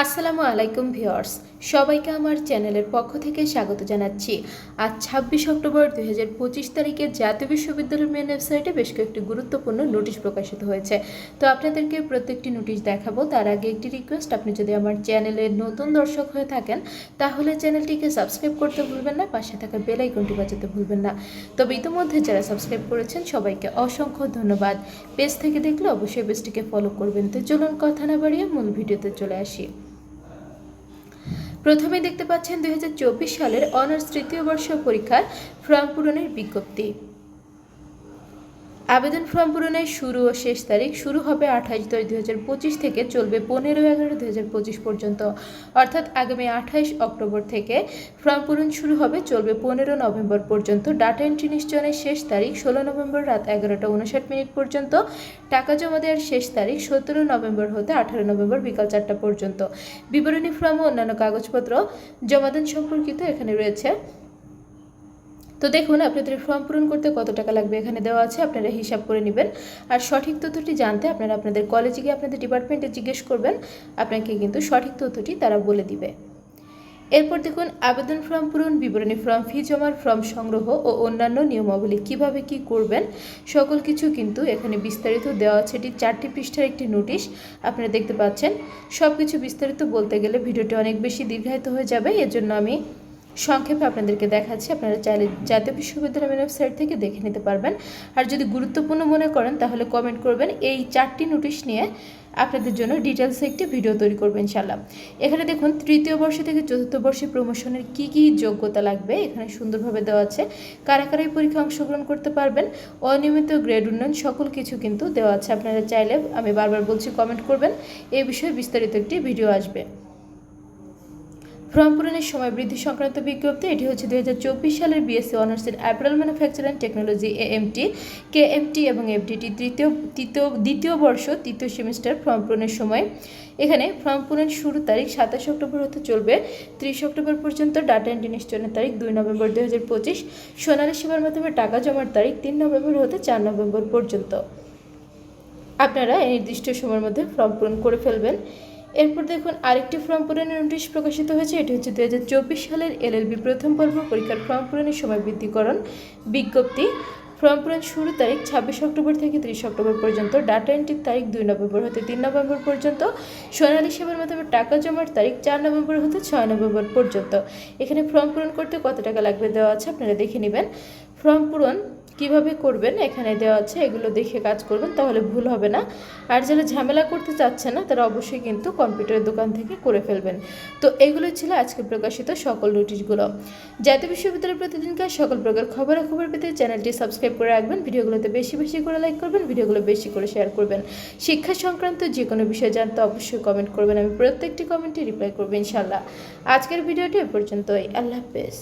আসসালামু আলাইকুম ভিউয়ার্স। সবাইকে আমার চ্যানেলের পক্ষ থেকে স্বাগত জানাচ্ছি। আজ ছাব্বিশ অক্টোবর দুই হাজার পঁচিশ তারিখে জাতীয় বিশ্ববিদ্যালয়ের মেন ওয়েবসাইটে বেশ কয়েকটি গুরুত্বপূর্ণ নোটিশ প্রকাশিত হয়েছে। তো আপনাদেরকে প্রত্যেকটি নোটিশ দেখাবো। তার আগে একটি রিকোয়েস্ট আপনি যদি আমার চ্যানেলের নতুন দর্শক হয়ে থাকেন, তাহলে চ্যানেলটিকে সাবস্ক্রাইব করতে ভুলবেন না, পাশে থাকা বেল আইকনটি বাজাতে ভুলবেন না। তবে ইতিমধ্যে যারা সাবস্ক্রাইব করেছেন, সবাইকে অসংখ্য ধন্যবাদ। পেজ থেকে দেখলে অবশ্যই পেজটিকে ফলো করবেন। তো চলুন কথা না বাড়িয়ে মূল ভিডিওতে চলে আসি। প্রথমে দেখতে পাচ্ছেন দু হাজার চব্বিশ সালের অনার্স তৃতীয় বর্ষ পরীক্ষার ফর্ম পূরণের বিজ্ঞপ্তি। আবেদন ফর্ম পূরণের শুরু ও শেষ তারিখ শুরু হবে আঠাশ দশ দুই হাজার পঁচিশ থেকে চলবে পনেরো এগারো দুই হাজার পঁচিশ পর্যন্ত। অর্থাৎ আগামী আঠাইশ অক্টোবর থেকে ফর্ম পূরণ শুরু হবে, চলবে পনেরো নভেম্বর পর্যন্ত। ডাটা এন্ট্রি নিশ্চয়নের শেষ তারিখ ষোলো নভেম্বর রাত এগারোটা উনষাট মিনিট পর্যন্ত। টাকা জমা দেওয়ার শেষ তারিখ সতেরো নভেম্বর হতে আঠারো নভেম্বর বিকাল চারটা পর্যন্ত। বিবরণী ফর্ম ও অন্যান্য কাগজপত্র জমাদান সম্পর্কিত এখানে রয়েছে। তো দেখুন আপনাদের ফর্ম পূরণ করতে কত টাকা লাগবে এখানে দেওয়া আছে, আপনারা হিসাব করে নেবেন। আর সঠিক তথ্যটি জানতে আপনারা আপনাদের কলেজে গিয়ে আপনাদের ডিপার্টমেন্টে জিজ্ঞেস করবেন, আপনাকে কিন্তু সঠিক তথ্যটি তারা বলে দিবে। এরপর দেখুন, আবেদন ফর্ম পূরণ, বিবরণী ফর্ম ফি জমার ফর্ম সংগ্রহ ও অন্যান্য নিয়মাবলী কীভাবে কি করবেন, সকল কিছু কিন্তু এখানে বিস্তারিত দেওয়া আছে। এটি চারটি পৃষ্ঠার একটি নোটিশ, আপনারা দেখতে পাচ্ছেন। সব কিছু বিস্তারিত বলতে গেলে ভিডিওটি অনেক বেশি দীর্ঘায়িত হয়ে যাবে এর জন্য আমি সংক্ষেপে আপনাদেরকে দেখাচ্ছি। আপনারা চাইলে জাতীয় বিশ্ববিদ্যালয়ের ওয়েবসাইট থেকে দেখে নিতে পারবেন। আর যদি গুরুত্বপূর্ণ মনে করেন, তাহলে কমেন্ট করবেন। এই চারটি নোটিশ নিয়ে আপনাদের জন্য ডিটেলসে একটি ভিডিও তৈরি করবেন ইনশাল্লাহ এখানে দেখুন, তৃতীয় বর্ষ থেকে চতুর্থ বর্ষে প্রমোশনের কি কি যোগ্যতা লাগবে এখানে সুন্দরভাবে দেওয়া আছে। কারা কারা এই পরীক্ষা অংশগ্রহণ করতে পারবেন, অনিয়মিত গ্রেড উন্নয়ন সকল কিছু কিন্তু দেওয়া আছে। আপনারা চাইলে আমি বারবার বলছি কমেন্ট করবেন। এই বিষয়ে বিস্তারিত একটি ভিডিও আসবে। ফর্ম পূরণের সময় বৃদ্ধি সংক্রান্ত বিজ্ঞপ্তি, এটি হচ্ছে দুই হাজার চব্বিশ সালের BSc honours in apparel manufacture and technology AMT KMT এবং এফডিটি তৃতীয় তৃতীয়, দ্বিতীয় বর্ষ, তৃতীয় সেমিস্টার ফর্ম পূরণের সময়। এখানে ফর্ম পূরণ শুরু তারিখ সাতাশ অক্টোবর হতে চলবে। ত্রিশ অক্টোবর পর্যন্ত ডাটা এন্ট্রি নিশ্চয়নের তারিখ দুই নভেম্বর দুই হাজার পঁচিশ। সোনালী সেবার মাধ্যমে টাকা জমার তারিখ তিন নভেম্বর হতে চার নভেম্বর পর্যন্ত। আপনারা এই নির্দিষ্ট সময়ের মধ্যে ফর্ম পূরণ করে ফেলবেন। এরপর দেখুন আরেকটি ফর্ম পূরণের নোটিশ প্রকাশিত হয়েছে। এটি হচ্ছে দু হাজার চব্বিশ সালের এলএলবি প্রথম পর্ব, পরীক্ষার ফর্ম পূরণের সময় বৃদ্ধিকরণ বিজ্ঞপ্তি। ফর্ম পূরণ শুরু তারিখ ছাব্বিশ অক্টোবর থেকে তিরিশ অক্টোবর পর্যন্ত। ডাটা এন্ট্রির তারিখ দুই নভেম্বর হতে তিন নভেম্বর পর্যন্ত। সোনালী সেবার মাধ্যমে টাকা জমার তারিখ চার নভেম্বর হতে ছয় নভেম্বর পর্যন্ত। এখানে ফর্ম পূরণ করতে কত টাকা লাগবে দেওয়া আছে আপনারা দেখে নেবেন। ফর্ম পূরণ কীভাবে করবেন? এখানে দেওয়া আছে, এগুলো দেখে কাজ করবেন, তাহলে ভুল হবে না। আর যারা ঝামেলা করতে চাচ্ছে না, তারা অবশ্যই কিন্তু কম্পিউটারের দোকান থেকে করে ফেলবেন। তো এগুলো ছিল আজকে প্রকাশিত সকল নোটিশগুলো। জাতীয় বিশ্ববিদ্যালয়ের প্রতিদিনকার সকল প্রকার খবরাখবর পেতে চ্যানেলটি সাবস্ক্রাইব করে রাখবেন। ভিডিওগুলোতে বেশি বেশি করে লাইক করবেন, ভিডিওগুলো বেশি করে শেয়ার করবেন। শিক্ষা সংক্রান্ত যে কোনো বিষয় জানতে অবশ্যই কমেন্ট করবেন। আমি প্রত্যেকটি কমেন্টে রিপ্লাই করব ইনশাল্লাহ আজকের ভিডিওটি এ পর্যন্তই। আল্লাহ হাফেজ।